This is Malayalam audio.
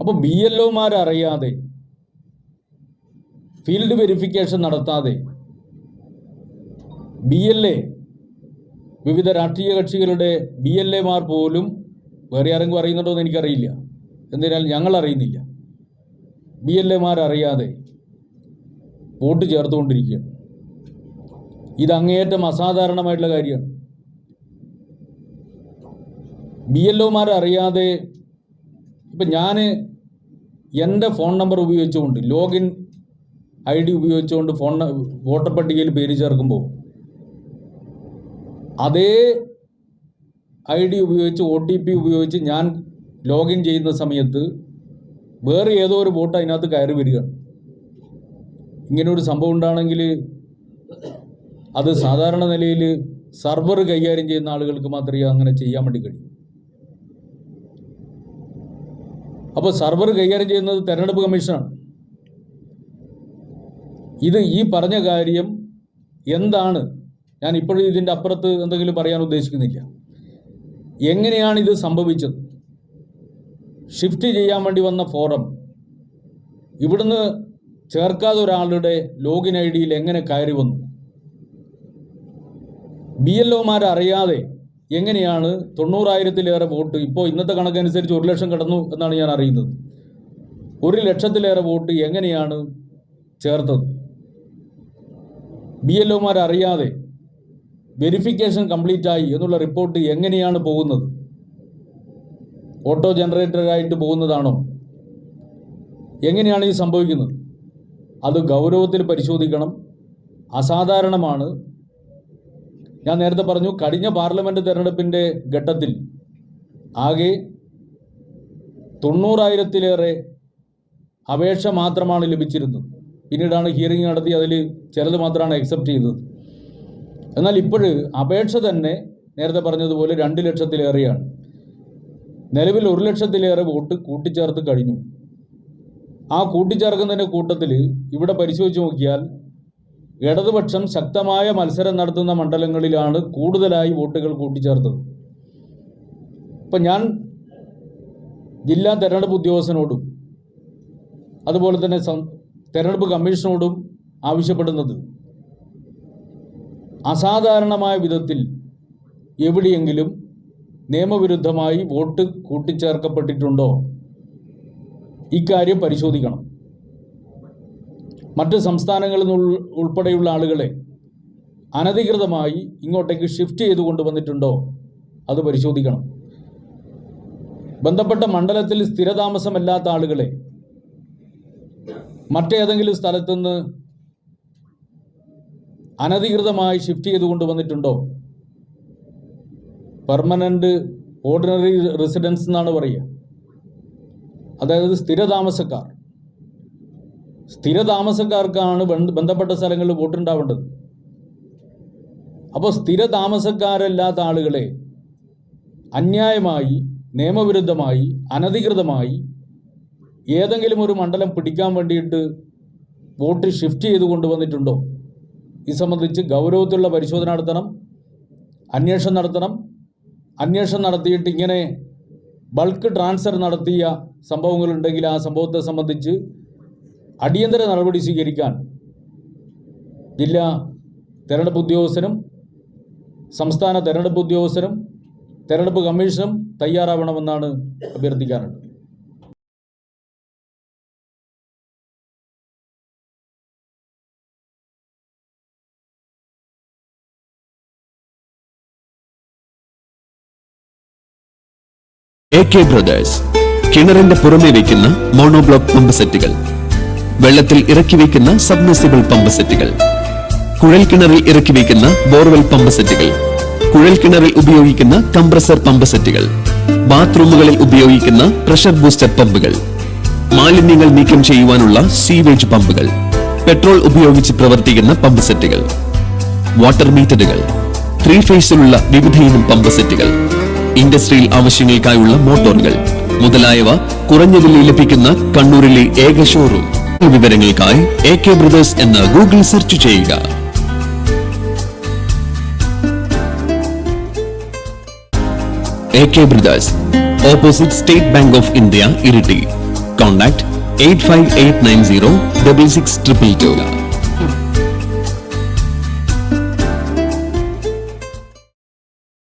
അപ്പോൾ ബി എൽ ഒമാരറിയാതെ ഫീൽഡ് വെരിഫിക്കേഷൻ നടത്താതെ ബി എൽ എ വിവിധ രാഷ്ട്രീയ കക്ഷികളുടെ ബി എൽ എമാർ പോലും വേറെ ആരെങ്കിലും അറിയുന്നുണ്ടോ എന്ന് എനിക്കറിയില്ല. എന്തിനാൽ ഞങ്ങൾ അറിയുന്നില്ല. ബി എൽ എമാർ അറിയാതെ വോട്ട് ചേർത്തുകൊണ്ടിരിക്കുകയാണ്. ഇത് അങ്ങേയറ്റം അസാധാരണമായിട്ടുള്ള കാര്യമാണ്. ബി എൽ ഒമാർ അറിയാതെ ഇപ്പം ഞാൻ എന്റെ ഫോൺ നമ്പർ ഉപയോഗിച്ചുകൊണ്ട് ലോഗിൻ ഐ ഡി ഉപയോഗിച്ചുകൊണ്ട് ഫോൺ വോട്ടർ പട്ടികയിൽ പേര് ചേർക്കുമ്പോൾ അതേ ഐ ഡി ഉപയോഗിച്ച് ഒ ടി പി ഉപയോഗിച്ച് ഞാൻ ലോഗിൻ ചെയ്യുന്ന സമയത്ത് വേറെ ഏതോ ഒരു വോട്ട് അതിനകത്ത് കയറി വരികയാണ് ഇങ്ങനൊരു സംഭവം ഉണ്ടാണെങ്കിൽ അത് സാധാരണ നിലയിൽ സർവർ കൈകാര്യം ചെയ്യുന്ന ആളുകൾക്ക് മാത്രമേ അങ്ങനെ ചെയ്യാൻ വേണ്ടി കഴിയൂ. അപ്പോൾ സർവർ കൈകാര്യം ചെയ്യുന്നത് തെരഞ്ഞെടുപ്പ് കമ്മീഷനാണ്. ഇത് ഈ പറഞ്ഞ കാര്യം എന്താണ്? ഞാൻ ഇപ്പോഴും ഇതിന്റെ അപ്പുറത്ത് എന്തെങ്കിലും പറയാൻ ഉദ്ദേശിക്കുന്നില്ല. എങ്ങനെയാണ് ഇത് സംഭവിച്ചത്? ഷിഫ്റ്റ് ചെയ്യാൻ വേണ്ടി വന്ന ഫോറം ഇവിടുന്ന് ചേർക്കാതെ ഒരാളുടെ ലോഗിൻ ഐ ഡിയിൽ എങ്ങനെ കയറി വന്നു? ബി എൽ ഒമാർ അറിയാതെ എങ്ങനെയാണ് തൊണ്ണൂറായിരത്തിലേറെ വോട്ട് ഇപ്പോൾ ഇന്നത്തെ കണക്കനുസരിച്ച് ഒരു ലക്ഷം കടന്നു എന്നാണ് ഞാൻ അറിയുന്നത്. ഒരു ലക്ഷത്തിലേറെ വോട്ട് എങ്ങനെയാണ് ചേർത്തത്? ബി എൽ അറിയാതെ വെരിഫിക്കേഷൻ കംപ്ലീറ്റ് ആയി എന്നുള്ള റിപ്പോർട്ട് എങ്ങനെയാണ് പോകുന്നത്? ഓട്ടോ ജനറേറ്ററായിട്ട് പോകുന്നതാണോ? എങ്ങനെയാണ് ഇത് സംഭവിക്കുന്നത്? അത് ഗൗരവത്തിൽ പരിശോധിക്കണം. അസാധാരണമാണ്. ഞാൻ നേരത്തെ പറഞ്ഞു കഴിഞ്ഞ പാർലമെന്റ് തെരഞ്ഞെടുപ്പിന്റെ ഘട്ടത്തിൽ ആകെ തൊണ്ണൂറായിരത്തിലേറെ അപേക്ഷ മാത്രമാണ് ലഭിച്ചിരുന്നത്. പിന്നീടാണ് ഹിയറിംഗ് നടത്തി അതിൽ ചിലത് മാത്രമാണ് അക്സെപ്റ്റ് ചെയ്തത്. എന്നാൽ ഇപ്പോൾ അപേക്ഷ തന്നെ നേരത്തെ പറഞ്ഞതുപോലെ രണ്ട് ലക്ഷത്തിലേറെയാണ്. നിലവിൽ ഒരു ലക്ഷത്തിലേറെ വോട്ട് കൂട്ടിച്ചേർത്ത് കഴിഞ്ഞു. ആ കൂട്ടിച്ചേർക്കുന്നതിന്റെ കൂട്ടത്തിൽ ഇവിടെ പരിശോധിച്ച് നോക്കിയാൽ ഇടതുപക്ഷം ശക്തമായ മത്സരം നടത്തുന്ന മണ്ഡലങ്ങളിലാണ് കൂടുതലായി വോട്ടുകൾ കൂട്ടിച്ചേർത്തത്. ഇപ്പം ഞാൻ ജില്ലാ തെരഞ്ഞെടുപ്പ് ഉദ്യോഗസ്ഥനോടും അതുപോലെ തന്നെ തെരഞ്ഞെടുപ്പ് കമ്മീഷനോടും ആവശ്യപ്പെടുന്നത് അസാധാരണമായ വിധത്തിൽ എവിടെയെങ്കിലും നിയമവിരുദ്ധമായി വോട്ട് കൂട്ടിച്ചേർക്കപ്പെട്ടിട്ടുണ്ടോ? ഇക്കാര്യം പരിശോധിക്കണം. മറ്റ് സംസ്ഥാനങ്ങളിൽ നിന്ന് ഉൾപ്പെടെയുള്ള ആളുകളെ അനധികൃതമായി ഇങ്ങോട്ടേക്ക് ഷിഫ്റ്റ് ചെയ്ത് കൊണ്ടുവന്നിട്ടുണ്ടോ അത് പരിശോധിക്കണം. ബന്ധപ്പെട്ട മണ്ഡലത്തിൽ സ്ഥിരതാമസമല്ലാത്ത ആളുകളെ മറ്റേതെങ്കിലും സ്ഥലത്തുനിന്ന് അനധികൃതമായി ഷിഫ്റ്റ് ചെയ്ത് കൊണ്ടുവന്നിട്ടുണ്ടോ? പെർമനന്റ് ഓർഡിനറി റെസിഡൻസ് എന്നാണ് പറയുക. അതായത് സ്ഥിരതാമസക്കാർ. സ്ഥിരതാമസക്കാർക്കാണ് താമസക്കാർക്കാണ് ബന്ധപ്പെട്ട സ്ഥലങ്ങളിൽ വോട്ടുണ്ടാവേണ്ടത്. അപ്പോൾ സ്ഥിര താമസക്കാരല്ലാത്ത ആളുകളെ അന്യായമായി നിയമവിരുദ്ധമായി അനധികൃതമായി ഏതെങ്കിലും ഒരു മണ്ഡലം പിടിക്കാൻ വേണ്ടിയിട്ട് വോട്ട് ഷിഫ്റ്റ് ചെയ്ത് കൊണ്ടുവന്നിട്ടുണ്ടോ? ഇത് സംബന്ധിച്ച് ഗൗരവത്തിലുള്ള പരിശോധന നടത്തണം അന്വേഷണം നടത്തണം. അന്വേഷണം നടത്തിയിട്ട് ഇങ്ങനെ ബൾക്ക് ട്രാൻസ്ഫർ നടത്തിയ സംഭവങ്ങളുണ്ടെങ്കിൽ ആ സംഭവത്തെ സംബന്ധിച്ച് അടിയന്തര നടപടി സ്വീകരിക്കാൻ ജില്ലാ തെരഞ്ഞെടുപ്പ് ഉദ്യോഗസ്ഥനും സംസ്ഥാന തെരഞ്ഞെടുപ്പ് ഉദ്യോഗസ്ഥനും തെരഞ്ഞെടുപ്പ് കമ്മീഷനും തയ്യാറാവണമെന്നാണ് അഭ്യർത്ഥിക്കാറുണ്ട്. വെള്ളത്തിൽ ഇറക്കി വയ്ക്കുന്ന സബ്മിസിബിൾ പമ്പ് സെറ്റുകൾ കുഴൽ കിണറിൽ ഇറക്കി വയ്ക്കുന്ന ബോർവെൽ പമ്പ് സെറ്റുകൾ കുഴൽ കിണറിൽ ഉപയോഗിക്കുന്ന കംപ്രസർ പമ്പ് സെറ്റുകൾ ബാത്റൂമുകളിൽ ഉപയോഗിക്കുന്ന പ്രഷർ ബൂസ്റ്റർ പമ്പുകൾ. മാലിന്യങ്ങൾ നീക്കം ചെയ്യുവാനുള്ള സീവേജ് പമ്പുകൾ. പെട്രോൾ ഉപയോഗിച്ച് പ്രവർത്തിക്കുന്ന പമ്പ് സെറ്റുകൾ വാട്ടർ മീറ്ററുകൾ ത്രീ ഫേസിലുള്ള വിവിധ ഇനം പമ്പ് സെറ്റുകൾ ഇൻഡസ്ട്രിയൽ ആവശ്യങ്ങൾക്കായുള്ള മോട്ടോറുകൾ. മുതലായവ കുറഞ്ഞ വിലയിൽ ലഭിക്കുന്ന കണ്ണൂരിലെ ഏക ഷോറൂം വിവരങ്ങൾക്കായി എ കെ ബ്രദേഴ്സ് എന്ന് ഗൂഗിൾ സെർച്ച് ചെയ്യുക A K brothers opposite State Bank of India Iritty Contact 85890 66 triple two.